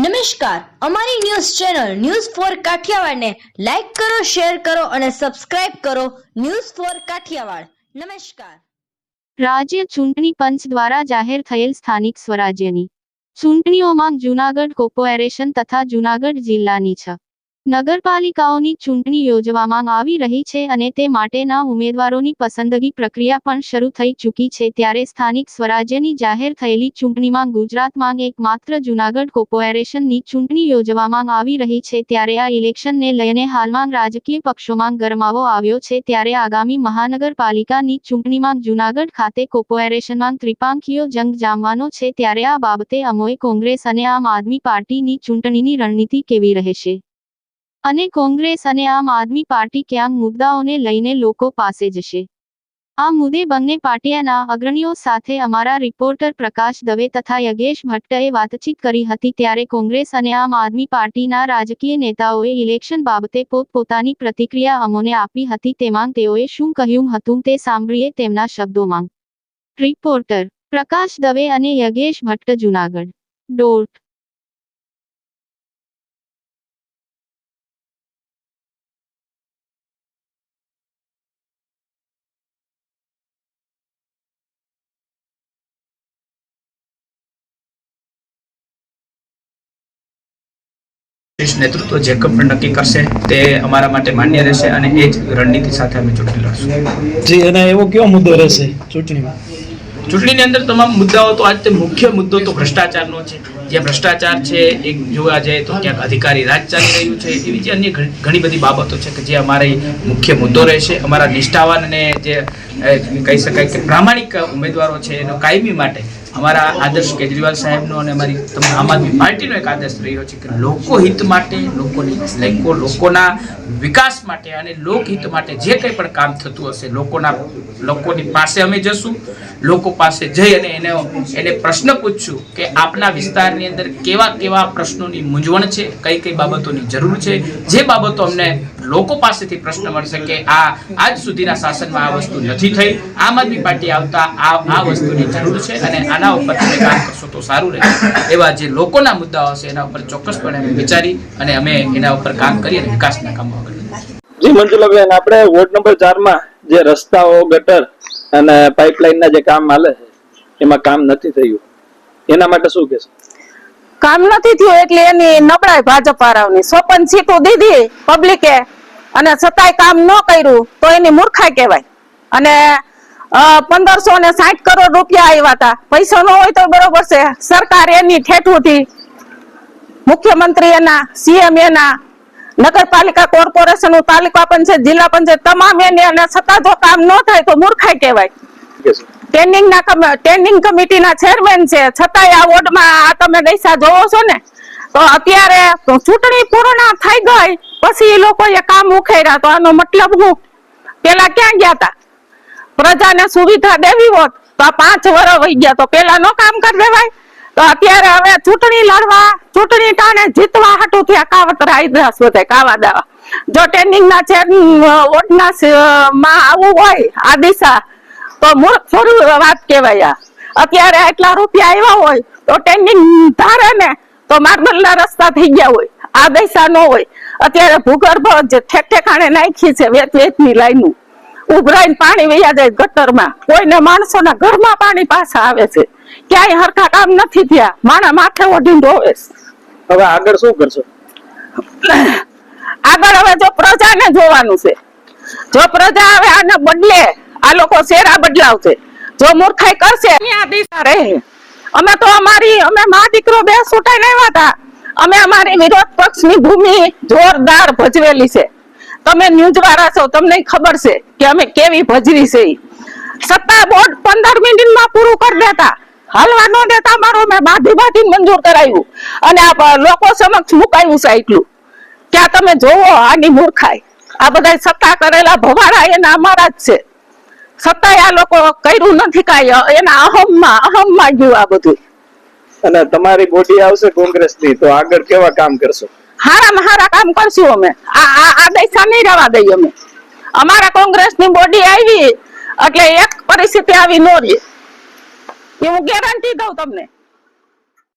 નમસ્કાર. અમારી news channel news four કાઠિયાવાડને લાઈક કરો, શેર કરો અને સબસ્ક્રાઇબ કરો ન્યૂઝ ફોર કાઠિયાવાડ. નમસ્કાર. રાજ્ય ચૂંટણી પંચ દ્વારા જાહેર થયેલ સ્થાનિક સ્વરાજ્યની ચૂંટણીઓમાં જૂનાગઢ કોર્પોરેશન તથા જૂનાગઢ જિલ્લાની છ. નગરપાલિકાઓની ચૂંટણી યોજવામાં આવી રહી છે અને તે માટેના ઉમેદવારોની પસંદગી પ્રક્રિયા પણ શરૂ થઈ ચૂકી છે ત્યારે સ્થાનિક સ્વરાજ્યની જાહેર થયેલી ચૂંટણીમાં ગુજરાતમાં એકમાત્ર જૂનાગઢ કોર્પોરેશનની ચૂંટણી યોજવામાં આવી રહી છે ત્યારે આ ઇલેક્શનને લઈને હાલમાં રાજકીય પક્ષોમાં ગરમાવો આવ્યો છે ત્યારે આગામી મહાનગરપાલિકાની ચૂંટણીમાં જૂનાગઢ ખાતે કોર્પોરેશનમાં ત્રિપાંખીયો જંગ જામવાનો છે ત્યારે આ બાબતે અમોએ કોંગ્રેસ અને આમ આદમી પાર્ટીની ચૂંટણીની રણનીતિ કેવી રહેશે? અને કોંગ્રેસ અને આમ આદમી પાર્ટી ક્યાંક મુદ્દાઓને લઈને લોકો પાસે જશે. આ મુદ્દે બંને પાર્ટીના અગ્રણીઓ સાથે અમારા રિપોર્ટર પ્રકાશ દવે તથા યજ્ઞેશ ભટ્ટએ વાતચીત કરી હતી ત્યારે કોંગ્રેસ અને આમ આદમી પાર્ટીના રાજકીય નેતાઓએ ઇલેક્શન બાબતે પોતપોતાની પ્રતિક્રિયા અમોને આપી હતી તેમાં તેઓએ શું કહ્યું હતું તે સાંભળીએ તેમના શબ્દોમાં. રિપોર્ટર, પ્રકાશ દવે અને યગેશ ભટ્ટ, જુનાગઢ. ડોટ નેતૃત્વ જે પણ નક્કી કરશે તે અમારા માટે માન્ય રહેશે અને એ જ રણનીતિ સાથે અમે ચૂંટણી લડશું. જી અને એવો કયો મુદ્દો રહેશે ચૂંટણીમાં? ચૂંટણીની અંદર તમામ મુદ્દાઓ તો આજે મુખ્ય મુદ્દો તો ભ્રષ્ટાચારનો છે. જે ભ્રષ્ટાચાર છે એક જોવા જાય તો ક્યાંક અધિકારી રાજ ચાલી રહ્યું છે એવી જે અન્ય ઘણી ઘણી બધી બાબતો છે કે જે અમારી મુખ્ય મુદ્દો રહેશે. અમારા નિષ્ઠાવાન અને જે કહી શકાય કે પ્રામાણિક ઉમેદવારો છે એનો કાયમી માટે અમારા આદર્શ કેજરીવાલ સાહેબનો અને અમારી આમ આદમી પાર્ટીનો એક આદર્શ રહ્યો છે કે લોકહિત માટે, લોકોની લોકો લોકોના વિકાસ માટે અને લોકહિત માટે જે કંઈ પણ કામ થતું હશે, લોકોના, લોકોની પાસે અમે જશું, લોકો પાસે જઈ અને એને એને પ્રશ્ન પૂછશું કે આપના વિસ્તારની અંદર કેવા કેવા પ્રશ્નોની મૂંઝવણ છે, કઈ કઈ બાબતોની જરૂર છે, જે બાબતો અમને લોકો પાસેથી પ્રશ્ન મળશે કે આ આજ સુધીના શાસનમાં આ વસ્તુ નથી થઈ. આમ આદમી પાર્ટી આવતા આ આ વસ્તુની જરૂર છે અને આના ઉપર તમે કામ કરશો તો સારું રહેશે. એવા જે લોકોના મુદ્દાઓ હશે એના ઉપર ચોક્કસપણે અમે વિચારી અને અમે એના ઉપર કામ કરી અને વિકાસના કામો આગળ જી મંજુલાબેન આપણે વોર્ડ નંબર ચારમાં જે રસ્તાઓ ગટર અને પાઇપલાઇનના જે કામ હાલે છે એમાં કામ નથી થયું. એના માટે શું કહેશો? કામ નથી થયું એટલે એની નબળાઈ ભાજપ વાળાઓની. સોપન સીટો દીધી પબ્લિકે અને છતાંય કામ ન કર્યું તો એની મૂર્ખાઈ કહેવાય. અને પંદરસો ને સાઠ કરોડ રૂપિયા આવ્યા હતા પૈસા ન હોય તો બરોબર છે. સરકાર એની ઠેઠુંથી મુખ્યમંત્રી એના, સીએમ એના, નગરપાલિકા કોર્પોરેશન તાલુકા પંચાયત, જિલ્લા પંચાયત, તમામ એની અને છતાં જો કામ ન થાય તો મૂર્ખાઈ કહેવાય. કહેશો ટેન્ડિંગ ના કમ- ટેન્ડિંગ કમિટીના ચેરમેન છે. છતાંય આ વોર્ડમાં આ તમે દૈસા જોવો છો ને, તો અત્યારે ચૂંટણી પૂર્ણ થઈ ગઈ, પછી એ લોકોએ કામ ઉખેર્યા. તો આનો મતલબ હું પેલા ક્યાં ગયા હતા પ્રજાને સુવિધા દેવી હોત તો આ પાંચ વર્ષ વહી ગયા. તો પેલા નો કામ કરી દેવાય. તો અત્યારે હવે ચૂંટણી લડવા, ચૂંટણી ટાણે જીતવા હાટું થયા કાવતરા આઈદ્રાસ વધે કાવા દાવા. જો ટ્રેનિંગ ના ચેર વોટના માં આવું હોય, આ દિશા તો મૂર્ખ થોડું વાત કહેવાય આ. અત્યારે આટલા રૂપિયા આવ્યા હોય તો ટેન્ડિંગ ધારે ને તો માર્બલના રસ્તા થઈ ગયા હોય આ દૈસા ન હોય. અત્યારે ભૂગર્ભ જે ઠેક ઠેકાણે નાખી છે વેત વેચની લાઈનું. ઉભરાઈને પાણી વૈયા જાય ગટરમાં. કોઈને માણસોના ઘરમાં પાણી પાછા આવે છે. ક્યાંય હરખા કામ નથી થયા. માણા માથે ઓઢીને રોવે હવે આગળ શું કરશો? આગળ હવે જો પ્રજાને જોવાનું છે. જો પ્રજા હવે આને બદલે આ લોકો શેરા બદલાવશે. જો મૂર્ખાઈ કરશે, અમે તો અમારી, અમે મા દીકરો બે સુટાઈ લેવા હતા. અમે અમારી વિરોધ પક્ષની ભૂમિ જોરદાર ભજવેલી છે. તમે ન્યૂઝ વાળા છો, તમને ખબર છે કે અમે કેવી ભજવી છે. સત્તા બોર્ડ પંદર મિનિટમાં પૂરું કરી દેતા. હાલવા ન દેતા મારો, મેં બાંધી બાંધીને મંજૂર કરાવ્યું. અને આ લોકો સમક્ષ મુકાયું છે એટલું ત્યાં તમે જોવો આની મૂર્ખાઈ. આ બધા સત્તા કરેલા ભવાડા એના અમારા જ છે. સત્તાય આ લોકો કર્યું નથી કાંઈ. એના અહમમાં અહમમાં ગયું આ બધું. અને તમારી બોડી આવશે કોંગ્રેસથી તો આગળ કેવા કામ કરશો? હારામાં હારા કામ કરશું અમે. આ આ આ દૈસા નહીં રહેવા દઈએ અમે. અમારા કોંગ્રેસની બોડી આવી એટલે એક પરિસ્થિતિ આવી નો રહી. એ હું ગેરંટી દઉં તમને.